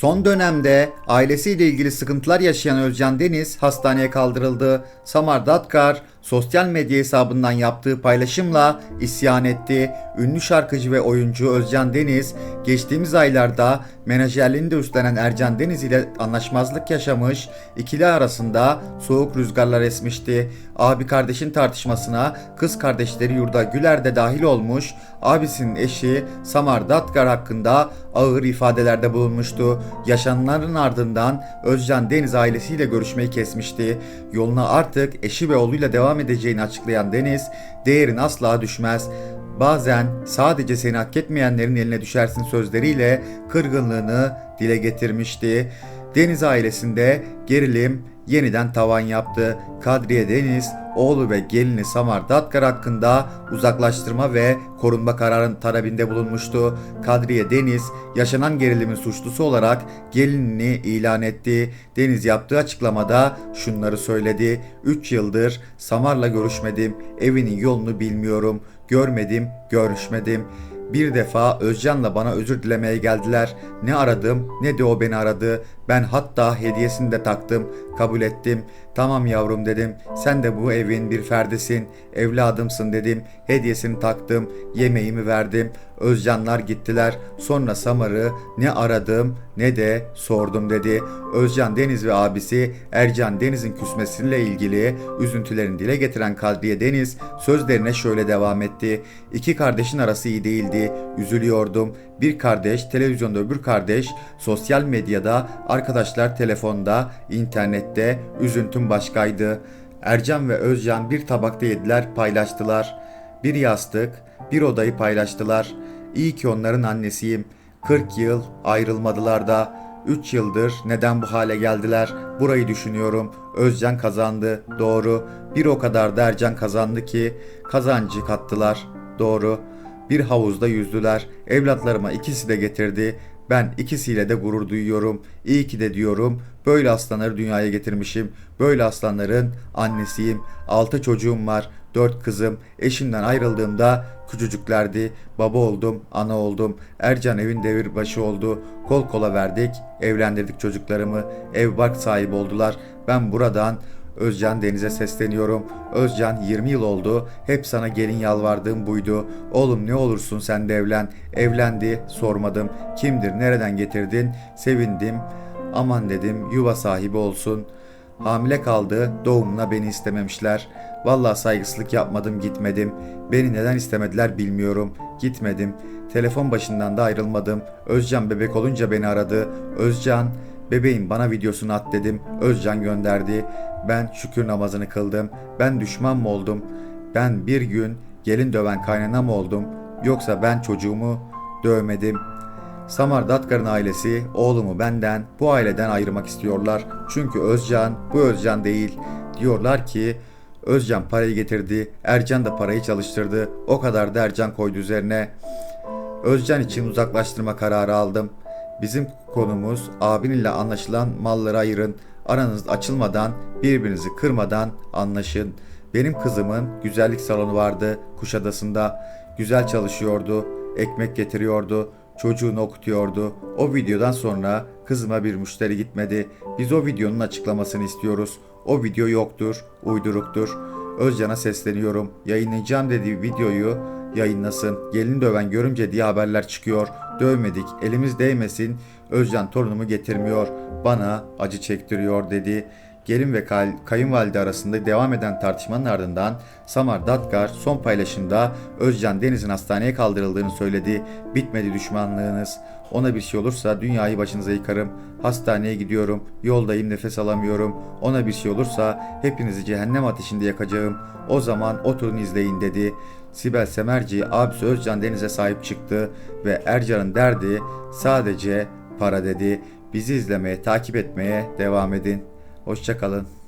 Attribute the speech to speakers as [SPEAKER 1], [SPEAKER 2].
[SPEAKER 1] Son dönemde ailesiyle ilgili sıkıntılar yaşayan Özcan Deniz hastaneye kaldırıldı. Samar Datkar sosyal medya hesabından yaptığı paylaşımla isyan etti. Ünlü şarkıcı ve oyuncu Özcan Deniz geçtiğimiz aylarda menajerliğini de üstlenen Ercan Deniz ile anlaşmazlık yaşamış. İkili arasında soğuk rüzgarlar esmişti. Abi kardeşin tartışmasına kız kardeşleri Yurda Güler de dahil olmuş. Abisinin eşi Samar Datkar hakkında ağır ifadelerde bulunmuştu. Yaşananların ardından Özcan Deniz ailesiyle görüşmeyi kesmişti. Yoluna artık eşi ve oğluyla devam edeceğini açıklayan Deniz, değerin asla düşmez. Bazen sadece seni hak etmeyenlerin eline düşersin sözleriyle kırgınlığını dile getirmişti. Deniz ailesinde gerilim yeniden tavan yaptı. Kadriye Deniz, oğlu ve gelini Samar Datkar hakkında uzaklaştırma ve korunma kararının talebinde bulunmuştu. Kadriye Deniz, yaşanan gerilimin suçlusu olarak gelinini ilan etti. Deniz yaptığı açıklamada şunları söyledi. 3 yıldır Samar'la görüşmedim, evinin yolunu bilmiyorum, görmedim, görüşmedim. Bir defa Özcan'la bana özür dilemeye geldiler. Ne aradım ne de o beni aradı. Ben hatta hediyesini de taktım. Kabul ettim. Tamam yavrum dedim. Sen de bu evin bir ferdisin. Evladımsın dedim. Hediyesini taktım. Yemeğimi verdim. Özcanlar gittiler. Sonra Samar'ı ne aradım ne de sordum dedi. Özcan Deniz ve abisi Ercan Deniz'in küsmesiyle ilgili üzüntülerini dile getiren Kadriye Deniz sözlerine şöyle devam etti. İki kardeşin arası iyi değildi. Üzülüyordum. Bir kardeş televizyonda öbür kardeş sosyal medyada arkadaşlar telefonda internette üzüntüm başkaydı. Ercan ve Özcan bir tabakta yediler paylaştılar. Bir yastık bir odayı paylaştılar. İyi ki onların annesiyim. 40 yıl ayrılmadılar da 3 yıldır neden bu hale geldiler? Burayı düşünüyorum. Özcan kazandı. Doğru. Bir o kadar da Ercan kazandı ki kazancı kattılar. Doğru. Bir havuzda yüzdüler. Evlatlarıma ikisi de getirdi. Ben ikisiyle de gurur duyuyorum. İyi ki de diyorum. Böyle aslanları dünyaya getirmişim. Böyle aslanların annesiyim. Altı çocuğum var. Dört kızım. Eşimden ayrıldığımda küçücüklerdi. Baba oldum, ana oldum. Ercan evin devirbaşı oldu. Kol kola verdik. Evlendirdik çocuklarımı. Ev bark sahibi oldular. Ben buradan Özcan Deniz'e sesleniyorum. Özcan 20 yıl oldu. Hep sana gelin yalvardığım buydu. Oğlum ne olursun sen de evlen. Evlendi. Sormadım. Kimdir? Nereden getirdin? Sevindim. Aman dedim yuva sahibi olsun. Hamile kaldı. Doğumuna beni istememişler. Vallahi saygısızlık yapmadım gitmedim. Beni neden istemediler bilmiyorum. Gitmedim. Telefon başından da ayrılmadım. Özcan bebek olunca beni aradı. Özcan Bebeğim bana videosunu at dedim. Özcan gönderdi. Ben şükür namazını kıldım. Ben düşman mı oldum? Ben bir gün gelin döven kaynana mı oldum? Yoksa ben çocuğumu dövmedim. Samar Datkar'ın ailesi oğlumu benden, bu aileden ayırmak istiyorlar. Çünkü Özcan bu Özcan değil. Diyorlar ki Özcan parayı getirdi, Ercan da parayı çalıştırdı. O kadar da Ercan koydu üzerine. Özcan için uzaklaştırma kararı aldım. Bizim konumuz abin ile anlaşılan malları ayırın. Aranız açılmadan, birbirinizi kırmadan anlaşın. Benim kızımın güzellik salonu vardı Kuşadası'nda. Güzel çalışıyordu, ekmek getiriyordu, çocuğunu okutuyordu. O videodan sonra kızıma bir müşteri gitmedi. Biz o videonun açıklamasını istiyoruz. O video yoktur, uyduruktur. Özcan'a sesleniyorum. Yayınlayacağım dediği videoyu yayınlasın. Gelin döven görümce diye haberler çıkıyor. Dövmedik, elimiz değmesin. Özcan torunumu getirmiyor. Bana acı çektiriyor dedi. Gelin ve kay- kayınvalide arasında devam eden tartışmanın ardından Samar Datkar son paylaşımda Özcan Deniz'in hastaneye kaldırıldığını söyledi. Bitmedi düşmanlığınız. Ona bir şey olursa dünyayı başınıza yıkarım. Hastaneye gidiyorum. Yoldayım nefes alamıyorum. Ona bir şey olursa hepinizi cehennem ateşinde yakacağım. O zaman oturun izleyin dedi. Sibel Semerci abisi Özcan Deniz'e sahip çıktı ve Ercan'ın derdi sadece para dedi. Bizi izlemeye, takip etmeye devam edin. Hoşçakalın.